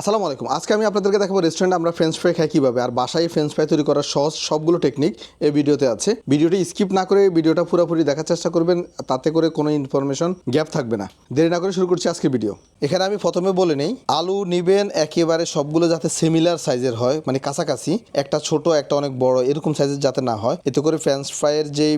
আসসালামু আলাইকুম। আজকে আমি আপনাদেরকে দেখাবো রেস্টুরেন্টে আমরা ফ্রেঞ্চ ফ্রাই খাই কীভাবে, আর বাসায় ফ্রেঞ্চ ফ্রাই তৈরি করার সহজ সবগুলো টেকনিক এই ভিডিওতে আছে। ভিডিওটি স্কিপ না করে ভিডিওটা পুরোপুরি দেখার চেষ্টা করবেন, তাতে করে কোনো ইনফরমেশন গ্যাপ থাকবে না। দেরি না করে শুরু করছি আজকে ভিডিও এখানে আমি প্রথমে বলে নেই, আলু নিবেন একেবারে সবগুলো যাতে সিমিলার সাইজের হয় মানে কাছাকাছি, একটা ছোট, একটা অনেক বড়, এরকম সাইজের যাতে না হয়, এতে করে ফ্রেঞ্চ ফ্রাইয়ের যে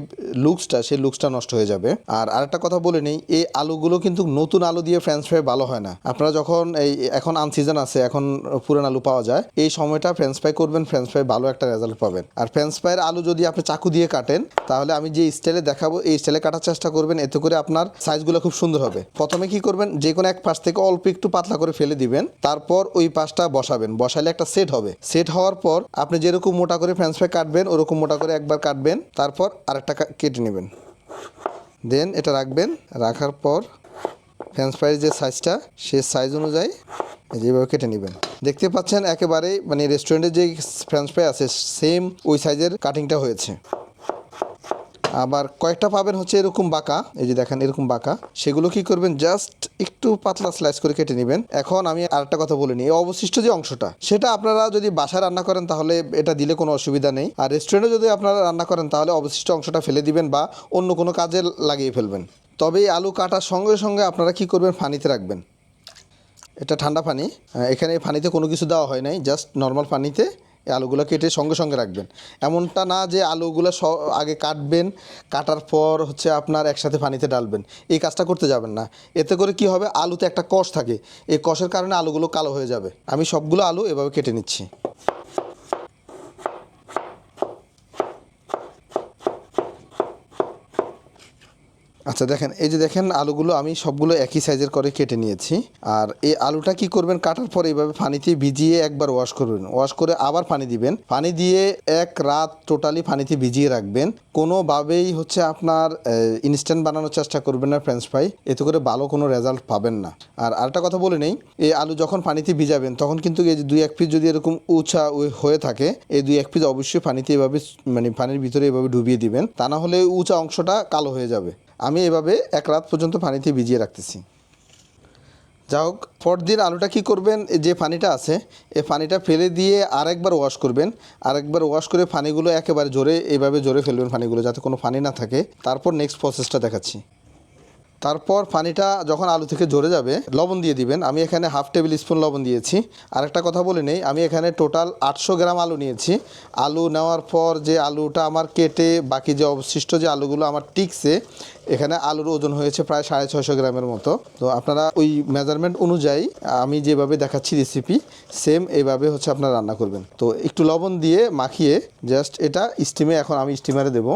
লুকসটা সেই লুকসটা নষ্ট হয়ে যাবে। আর আরেকটা কথা বলে নেই, এই আলুগুলো কিন্তু নতুন আলু দিয়ে ফ্রেঞ্চ ফ্রাই ভালো হয় না। আপনারা যখন এই, এখন আনসিজন আছে, এখন পুরান আলু পাওয়া যায়। এই সময়টা ফ্রেঞ্চ ফ্রাই করবেন ফ্রেঞ্চ ফ্রাই ভালো একটা রেজাল্ট পাবেন। আর ফ্রেঞ্চ ফ্রাইয়ের আলু যদি আপনি চাকু দিয়ে কাটেন, তাহলে আমি যে স্টাইলে দেখাবো, এই স্টাইলে কাটার চেষ্টা করবেন, এতে করে আপনার সাইজগুলো খুব সুন্দর হবে। প্রথমে কি করবেন, যে কোনো এক পাশ থেকে অল্প একটু পাতলা করে ফেলে দিবেন, তারপর ওই পাশটা বসাবেন। বসালে একটা সেট হবে। সেট হওয়ার পর আপনি যেরকম মোটা করে ফ্রেঞ্চ ফ্রাই কাটবেন, ওরকম মোটা করে একবার কাটবেন, তারপর আরেকটা কেটে নেবেন। দেন এটা রাখবেন, রাখার পর ফ্রেঞ্চ ফ্রাইয়ের যে সাইজটা সে সাইজ অনুযায়ী যেভাবে কেটে নেবেন। দেখতে পাচ্ছেন একেবারে মানে রেস্টুরেন্টের যে ফ্রেঞ্চ ফ্রাই আছে সেম ওই সাইজের কাটিংটা হয়েছে। আবার কয়েকটা পাবেন হচ্ছে এরকম বাঁকা, এই যে দেখেন এরকম বাঁকা। সেগুলো কি করবেন? জাস্ট একটু পাতলা স্লাইস করে কেটে নেবেন। এখন আমি আরেকটা কথা বলে নিই অবশিষ্ট যে অংশটা, সেটা আপনারা যদি বাসায় রান্না করেন তাহলে এটা দিলে কোনো অসুবিধা নেই। আর রেস্টুরেন্টে যদি আপনারা রান্না করেন তাহলে অবশিষ্ট অংশটা ফেলে দিবেন বা অন্য কোনো কাজে লাগিয়ে ফেলবেন। তবে আলু কাটার সঙ্গে সঙ্গে আপনারা কি করবেন? ফানিতে রাখবেন। এটা ঠান্ডা পানি। এখানে পানিতে কোনো কিছু দেওয়া হয় নাই জাস্ট নর্মাল পানিতে আলুগুলো কেটে সঙ্গে সঙ্গে রাখবেন। এমনটা না যে আলুগুলো আগে কাটবেন, কাটার পর হচ্ছে আপনার একসাথে পানিতে ডালবেন। এই কাজটা করতে যাবেন না। এতে করে কি হবে? আলুতে একটা কষ থাকে। এই কষের কারণে আলুগুলো কালো হয়ে যাবে। আমি সবগুলো আলু এভাবে কেটে নিচ্ছি। আচ্ছা দেখেন, এই যে দেখেন, আলুগুলো আমি সবগুলো একই সাইজের করে কেটে নিয়েছি। আর এই আলুটা কি করবেন, কাটার পরে এইভাবে পানিতে ভিজিয়ে একবার ওয়াশ করবেন। ওয়াশ করে আবার পানি দিবেন। পানি দিয়ে এক রাত টোটালি পানিতে ভিজিয়ে রাখবেন। কোনোভাবেই হচ্ছে আপনার ইনস্ট্যান্ট বানানোর চেষ্টা করবেন না ফ্রেঞ্চ ফ্রাই এতে করে ভালো কোনো রেজাল্ট পাবেন না। আর আরেকটা কথা বলে নেই, এই আলু যখন পানিতে ভিজাবেন, তখন কিন্তু এই যে দুই এক পিস যদি এরকম উঁচা হয়ে থাকে, এই দুই এক পিস অবশ্যই পানিতে এভাবে মানে পানির ভিতরে এভাবে ডুবিয়ে দিবেন। তা না হলে উঁচা অংশটা কালো হয়ে যাবে। আমি এভাবে এক রাত পর্যন্ত পানিতে ভিজিয়ে রাখতেছি। যা হোক, পরদিন আলুটা কি করবেন? যে পানিটা আছে, এই পানিটা ফেলে দিয়ে আরেকবার ওয়াশ করবেন। আরেকবার ওয়াশ করে পানিগুলো একেবারে জোরে এইভাবে জোরে ফেলবেন পানিগুলো যাতে কোনো পানি না থাকে। তারপর নেক্সট প্রসেসটা দেখাচ্ছি। তারপর পানিটা যখন আলু থেকে ঝরে যাবে, লবণ দিয়ে দিবেন। আমি এখানে হাফ টেবিল স্পুন লবণ দিয়েছি। আর একটা কথা বলে নেই, আমি এখানে টোটাল আটশো গ্রাম আলু নিয়েছি। আলু নেওয়ার পর যে আলুটা আমার কেটে বাকি যে অবশিষ্ট যে আলুগুলো আমার টিকছে, এখানে আলুর ওজন হয়েছে প্রায় সাড়ে ছয়শো গ্রামের মতো। তো আপনারা ওই মেজারমেন্ট অনুযায়ী আমি যেভাবে দেখাচ্ছি রেসিপি সেম এইভাবে হচ্ছে আপনারা রান্না করবেন। তো একটু লবণ দিয়ে মাখিয়ে জাস্ট এটা স্টিমে এখন আমি স্টিমারে দেবো।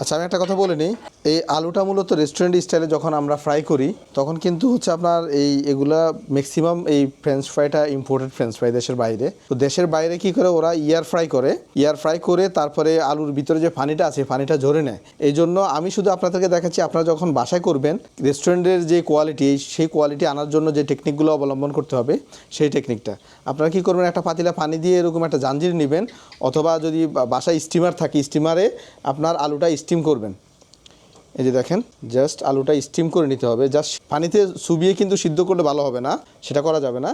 আচ্ছা আমি একটা কথা বলে নিই। এই আলুটা মূলত রেস্টুরেন্ট স্টাইলে যখন আমরা ফ্রাই করি, তখন কিন্তু হচ্ছে আপনার এই এগুলা ম্যাক্সিমাম এই ফ্রেঞ্চ ফ্রাইটা ইম্পোর্টেড ফ্রেঞ্চ ফ্রাই দেশের বাইরে। তো দেশের বাইরে কি করে ওরা ইয়ার ফ্রাই করে? ইয়ার ফ্রাই করে তারপরে আলুর ভিতরে যে পানিটা আছে পানিটা ঝরে নেয়। এই জন্য আমি শুধু আপনাদেরকে দেখাচ্ছি, আপনারা যখন বাসায় করবেন রেস্টুরেন্টের যে কোয়ালিটি সেই কোয়ালিটি আনার জন্য যে টেকনিকগুলো অবলম্বন করতে হবে, সেই টেকনিকটা আপনারা কি করবেন, একটা পাতিলা পানি দিয়ে এরকম একটা জাঞ্জির নেবেন, অথবা যদি বাসায় স্টিমার থাকে স্টিমারে আপনার আলুটা স্টিম করবেন। এই যে দেখেন জাস্ট আলুটা স্টিম করে নিতে হবে। জাস্ট পানিতে চুবিয়ে কিন্তু সিদ্ধ করলে ভালো হবে না, সেটা করা যাবে না।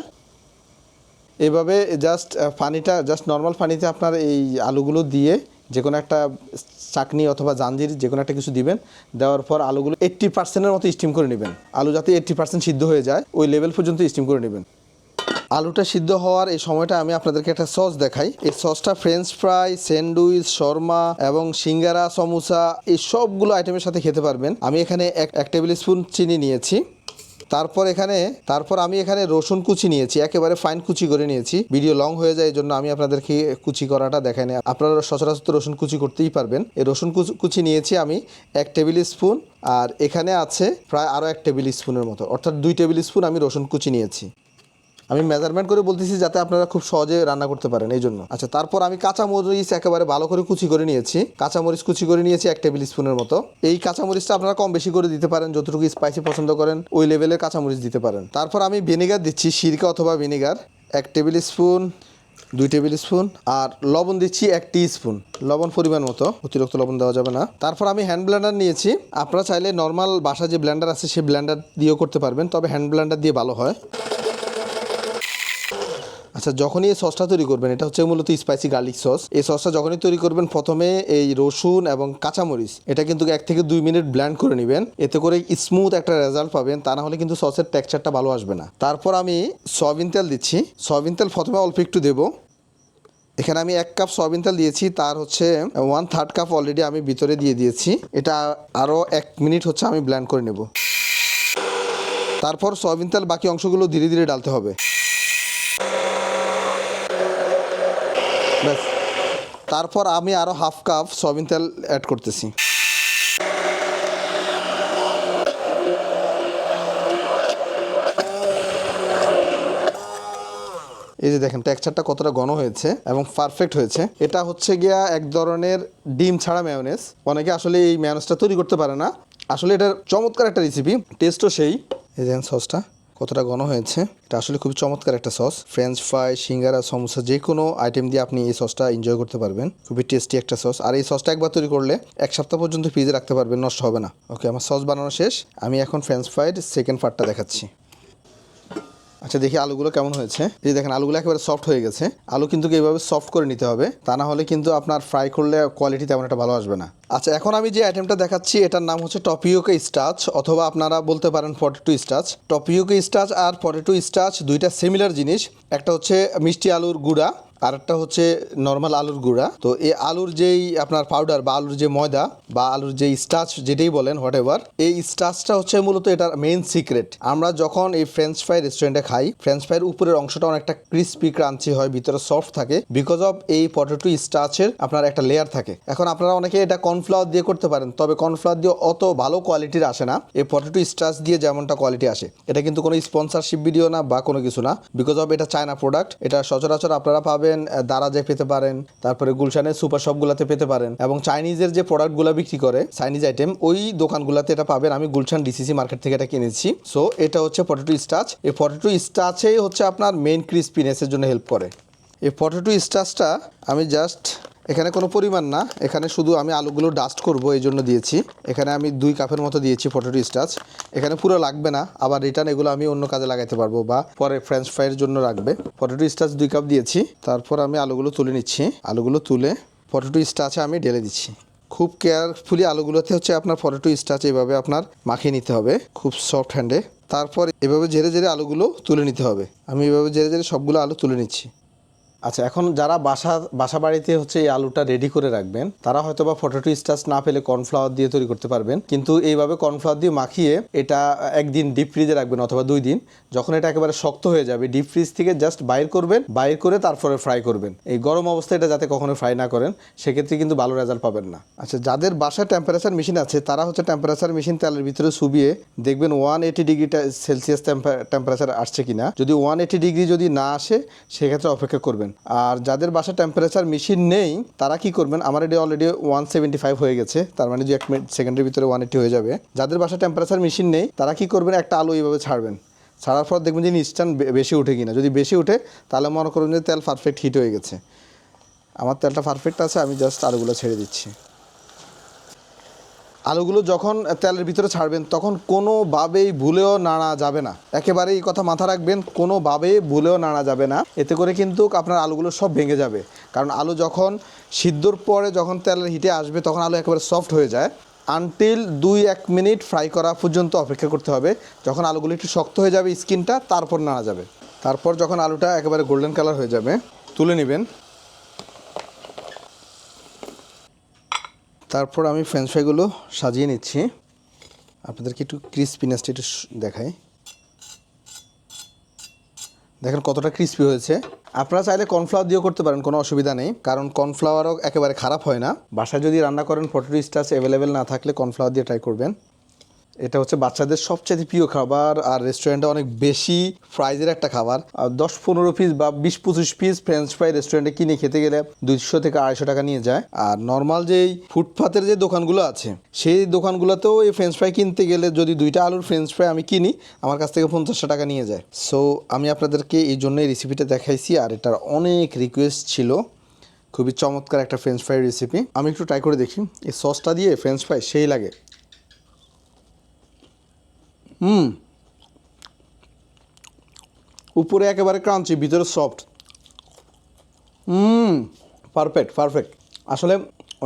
এভাবে জাস্ট পানিটা জাস্ট নর্মাল পানিতে আপনার এই আলুগুলো দিয়ে যে কোনো একটা চাকনি অথবা জাঞ্জির যে কোনো একটা কিছু দিবেন, দেওয়ার পর আলুগুলো এইট্টি পার্সেন্টের মতো স্টিম করে নেবেন। আলু যাতে এইট্টি পার্সেন্ট সিদ্ধ হয়ে যায়, ওই লেভেল পর্যন্ত স্টিম করে নেবেন। আলুটা সিদ্ধ হওয়ার এই সময়টা আমি আপনাদেরকে একটা সস দেখাই। এই সসটা ফ্রেঞ্চ ফ্রাই স্যান্ডউইচ শর্মা এবং সিঙ্গারা, সমোসা এই সবগুলো আইটেমের সাথে খেতে পারবেন। আমি এখানে এক এক টেবিল স্পুন চিনি নিয়েছি। তারপর এখানে, তারপর আমি এখানে রসুন কুচি নিয়েছি। একেবারে ফাইন কুচি করে নিয়েছি। ভিডিও লং হয়ে যায় এই জন্য আমি আপনাদেরকে কুচি করাটা দেখাই না আপনারা সচরাচর রসুন কুচি করতেই পারবেন। এই রসুন কুচি- নিয়েছি আমি এক টেবিল স্পুন আর এখানে আছে প্রায় আরও এক টেবিল স্পুনের মতো। অর্থাৎ দুই টেবিল স্পুন আমি রসুন কুচি নিয়েছি। আমি মেজারমেন্ট করে বলতেছি যাতে আপনারা খুব সহজে রান্না করতে পারেন, এই জন্য। আচ্ছা তারপর আমি কাঁচা মরিচ একেবারে ভালো করে কুচি করে নিয়েছি। কাঁচা মরিচ কুচি করে নিয়েছি এক টেবিল স্পুনের মতো। এই কাঁচা মরিচটা আপনারা কম বেশি করে দিতে পারেন, যতটুকু স্পাইসি পছন্দ করেন, ওই লেভেলের কাঁচা মরিচ দিতে পারেন। তারপর আমি ভিনেগার দিচ্ছি, সিরকা অথবা ভিনেগার এক টেবিল স্পুন, দুই টেবিল স্পুন, আর লবণ দিচ্ছি এক টি স্পুন লবণ পরিমাণ মতো, অতিরিক্ত লবণ দেওয়া যাবে না। তারপর আমি হ্যান্ড ব্লেন্ডার নিয়েছি। আপনারা চাইলে নর্মাল বাসা যে ব্লেন্ডার আছে সেই ব্লেন্ডার দিয়েও করতে পারবেন, তবে হ্যান্ড ব্লেন্ডার দিয়ে ভালো হয়। আচ্ছা যখনই এই সসটা তৈরি করবেন, এটা হচ্ছে মূলত স্পাইসি গার্লিক সস এই সসটা যখনই তৈরি করবেন, প্রথমে এই রসুন এবং কাঁচামরিচ, এটা কিন্তু এক থেকে দুই মিনিট ব্ল্যান্ড করে নেবেন। এতে করে স্মুথ একটা রেজাল্ট পাবেন, তা না হলে কিন্তু সসের টেক্সচারটা ভালো আসবে না। তারপর আমি সয়াবিন তেল দিচ্ছি। সয়াবিন তেল প্রথমে অল্প একটু দেবো। এখানে আমি এক কাপ সয়াবিন তেল দিয়েছি, তার হচ্ছে ওয়ান থার্ড কাপ অলরেডি আমি ভিতরে দিয়ে দিয়েছি। এটা আরও এক মিনিট হচ্ছে আমি ব্ল্যান্ড করে নেব। তারপর সয়াবিন তেল বাকি অংশগুলো ধীরে ধীরে ডালতে হবে। ব্যাস তারপর আমি আরও হাফ কাপ সয়াবিন তেল অ্যাড করতেছি। এই যে দেখেন টেক্সচারটা কতটা ঘন হয়েছে এবং পারফেক্ট হয়েছে। এটা হচ্ছে গিয়া এক ধরনের ডিম ছাড়া ম্যায়োনেজ অনেকে আসলে এই ম্যায়োনেজটা তৈরি করতে পারে না। আসলে এটার চমৎকার একটা রেসিপি টেস্টও সেই। এই দেখেন সসটা কতটা ঘন হয়েছে, এটা আসলে খুব চমৎকার একটা সস ফ্রেঞ্চ ফ্রাই সিঙ্গারা, সমোসা যে কোনো আইটেম দিয়ে আপনি এই সসটা এনজয় করতে পারবেন। খুবই টেস্টি একটা সস আর এই সসটা একবার তৈরি করলে এক সপ্তাহ পর্যন্ত ফ্রিজে রাখতে পারবেন, নষ্ট হবে না। ওকে আমার সস বানানো শেষ। আমি এখন ফ্রেঞ্চ ফ্রাইড সেকেন্ড পার্টটা দেখাচ্ছি। আচ্ছা দেখি আলুগুলো কেমন হয়েছে। এই যে দেখেন, আলুগুলো একেবারে সফট হয়ে গেছে। আলু কিন্তু এইভাবে সফট করে নিতে হবে? তা না হলে কিন্তু আপনার ফ্রাই করলে কোয়ালিটি তেমন একটা ভালো আসবে না। আচ্ছা এখন আমি যে আইটেমটা দেখাচ্ছি, এটার নাম হচ্ছে টপিওকে স্টাচ অথবা আপনারা বলতে পারেন পটেটো স্টাচ টপিওকে স্টাচ আর পটেটো স্টাচ দুইটা সিমিলার জিনিস। একটা হচ্ছে মিষ্টি আলুর গুঁড়া আর একটা হচ্ছে নর্মাল আলুর গুঁড়া। তো এই আলুর যেই আপনার পাউডার বা আলুর যে ময়দা বা আলুর যে স্টাচ যেটাই বলেন হোয়াট এভার এই স্টাচটা হচ্ছে মূলত এটার মেইন সিক্রেট আমরা যখন এই ফ্রেঞ্চ ফ্রাই রেস্টুরেন্টে খাই ফ্রেঞ্চ ফ্রাইয়ের উপরের অংশটা অনেকটা ক্রিস্পি ক্রাঞ্চি হয়, ভিতরে সফট থাকে বিকজ অফ এই পটেটো স্টাচের আপনার একটা লেয়ার থাকে। এখন আপনারা অনেকে এটা কর্নফ্লাওয়ার দিয়ে করতে পারেন, তবে কর্নফ্লাওয়ার দিয়ে অত ভালো কোয়ালিটির আসে না। এই পটেটো স্টাচ দিয়ে যেমনটা কোয়ালিটি আসে, এটা কিন্তু কোনো স্পন্সরশিপ ভিডিও না বা কোনো কিছু না। বিকজ অফ এটা চায়না প্রোডাক্ট এটা সচরাচর আপনারা পাবেন আহ, দারাজে পেতে পারেন তারপরে গুলশানের সুপার শপগুলোতে পেতে পারেন এবং চাইনিজের যে প্রোডাক্টগুলো বিক্রি করে চাইনিজ আইটেম ওই দোকানগুলোতে এটা পাবেন। আমি গুলশান ডিসিসি মার্কেট থেকে এটা কিনেছি। সো এটা হচ্ছে পটেটো স্টাচ এই পটেটো স্টাচেই হচ্ছে আপনার মেন ক্রিস্পিনেসের জন্য হেল্প করে। এই পটেটো স্টাচটা আমি জাস্ট এখানে কোনো পরিমাণ না। এখানে শুধু আমি আলুগুলো ডাস্ট করব, এই জন্য দিয়েছি। এখানে আমি দুই কাপের মতো দিয়েছি পটেটো স্টাচ এখানে পুরো লাগবে না, আবার রিটার্ন এগুলো আমি অন্য কাজে লাগাইতে পারব বা পরে ফ্রেঞ্চ ফ্রাইয়ের জন্য রাখবে। পটেটো স্টাচ দুই কাপ দিয়েছি, তারপর আমি আলুগুলো তুলে নিচ্ছি। আলুগুলো তুলে পটেটো স্টাচে আমি ঢেলে দিচ্ছি। খুব কেয়ারফুলি আলুগুলোতে হচ্ছে আপনার পটেটো স্টাচ এভাবে আপনার মাখিয়ে নিতে হবে, খুব সফট হ্যান্ডে তারপর এভাবে ঝেড়ে ঝেড়ে আলুগুলো তুলে নিতে হবে। আমি এভাবে ঝেড়ে ঝেড়ে সবগুলো আলু তুলে নিচ্ছি। আচ্ছা এখন যারা বাসা বাসা বাড়িতে হচ্ছে এই আলুটা রেডি করে রাখবেন, তারা হয়তো বা পটেটো স্টাচ না পেলে কর্নফ্লাওয়ার দিয়ে তৈরি করতে পারবেন। কিন্তু এইভাবে কর্নফ্লাওয়ার দিয়ে মাখিয়ে এটা একদিন ডিপ ফ্রিজে রাখবেন অথবা দুই দিন। যখন এটা একেবারে শক্ত হয়ে যাবে ডিপ ফ্রিজ থেকে জাস্ট বাইর করবেন, বাইর করে তারপরে ফ্রাই করবেন। এই গরম অবস্থায় এটা যাতে কখনো ফ্রাই না করেন, সেক্ষেত্রে কিন্তু ভালো রেজাল্ট পাবেন না। আচ্ছা যাদের বাসায় টেম্পারেচার মেশিন আছে, তারা হচ্ছে টেম্পারেচার মেশিন তেলের ভিতরে সুবিয়ে দেখবেন one eighty degree Celsius temperature আসছে কিনা। যদি ওয়ান এইটি ডিগ্রি যদি না আসে, সেক্ষেত্রে অপেক্ষা করবেন। আর যাদের বাসা টেম্পারেচার মেশিন নেই, তারা কি করবেন? আমার এটি অলরেডি ওয়ান সেভেন্টি ফাইভ হয়ে গেছে, তার মানে যে এক মিনিট সেকেন্ডের ভিতরে ওয়ান হয়ে যাবে। যাদের বাসা টেম্পারেচার মেশিন নেই, তারা কি করবেন? একটা আলো এইভাবে ছাড়বেন। ছাড়ার পর দেখবেন যে ইনস্ট্যান্ট বেশি উঠে কিনা। যদি বেশি উঠে তাহলে মনে করবেন যে তেল পারফেক্ট হিট হয়ে গেছে। আমার তেলটা পারফেক্ট আছে, আমি জাস্ট আলুগুলো ছেড়ে দিচ্ছি। আলুগুলো যখন তেলের ভিতরে ছাড়বেন, তখন কোনোভাবেই ভুলেও নাড়া যাবে না। একেবারে এই কথা মাথা রাখবেন কোনোভাবে ভুলেও নাড়া যাবে না। এতে করে কিন্তু আপনার আলুগুলো সব ভেঙে যাবে। কারণ আলু যখন সিদ্ধর পরে যখন তেলের হিটে আসবে, তখন আলু একেবারে সফট হয়ে যায়। আনটিল দুই এক মিনিট ফ্রাই করা পর্যন্ত অপেক্ষা করতে হবে। যখন আলুগুলো একটু শক্ত হয়ে যাবে স্কিনটা তারপর নাড়া যাবে। তারপর যখন আলুটা একেবারে গোল্ডেন কালার হয়ে যাবে, তুলে নেবেন। তারপর আমি ফ্রেঞ্চ ফ্রাইগুলো সাজিয়ে নিচ্ছি। আপনাদেরকে একটু ক্রিসপিনেসটা একটু দেখাই। দেখেন কতটা ক্রিস্পি হয়েছে। আপনারা চাইলে কর্নফ্লাওয়ার দিয়েও করতে পারেন, কোনো অসুবিধা নেই। কারণ কর্নফ্লাওয়ারও একেবারে খারাপ হয় না। বাসায় যদি রান্না করেন ফটো স্টাচ অ্যাভেলেবেল না থাকলে কর্নফ্লাওয়ার দিয়ে ট্রাই করবেন। এটা হচ্ছে বাচ্চাদের সবচেয়ে প্রিয় খাবার আর রেস্টুরেন্টে অনেক বেশি প্রাইজের একটা খাবার। আর দশ পনেরো পিস বা বিশ পঁচিশ পিস ফ্রেঞ্চ ফ্রাই রেস্টুরেন্টে কিনে খেতে গেলে দুইশো থেকে আড়াইশো টাকা নিয়ে যায়। আর নর্মাল যেই ফুটপাতের যে দোকানগুলো আছে, সেই দোকানগুলোতেও এই ফ্রেঞ্চ ফ্রাই কিনতে গেলে যদি দুইটা আলুর ফ্রেঞ্চ ফ্রাই আমি কিনি, আমার কাছ থেকে পঞ্চাশটা টাকা নিয়ে যায়। সো আমি আপনাদেরকে এই জন্য এই রেসিপিটা দেখাইছি আর এটার অনেক রিকোয়েস্ট ছিল। খুবই চমৎকার একটা ফ্রেঞ্চ ফ্রাই রেসিপি আমি একটু ট্রাই করে দেখি। এই সসটা দিয়ে ফ্রেঞ্চ ফ্রাই সেই লাগে। হুম। উপরে একেবারে ক্রাঞ্চি, ভিতরে সফট হুম পারফেক্ট পারফেক্ট আসলে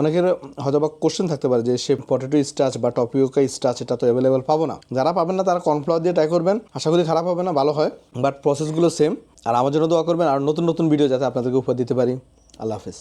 অনেকের হয়তো বা কোশ্চেন থাকতে পারে যে সে পটেটো স্টাচ বা টপিওকা স্টাচ এটা তো অ্যাভেলেবেল পাবো না। যারা পাবেন না তারা কর্নফ্লাওয়ার দিয়ে ট্রাই করবেন। আশা করি খারাপ হবে না, ভালো হয়। বাট প্রসেসগুলো সেম আর আমার জন্য দোয়া করবেন, আর নতুন নতুন ভিডিও যাতে আপনাদেরকে উপহার দিতে পারি। আল্লাহ হাফেজ।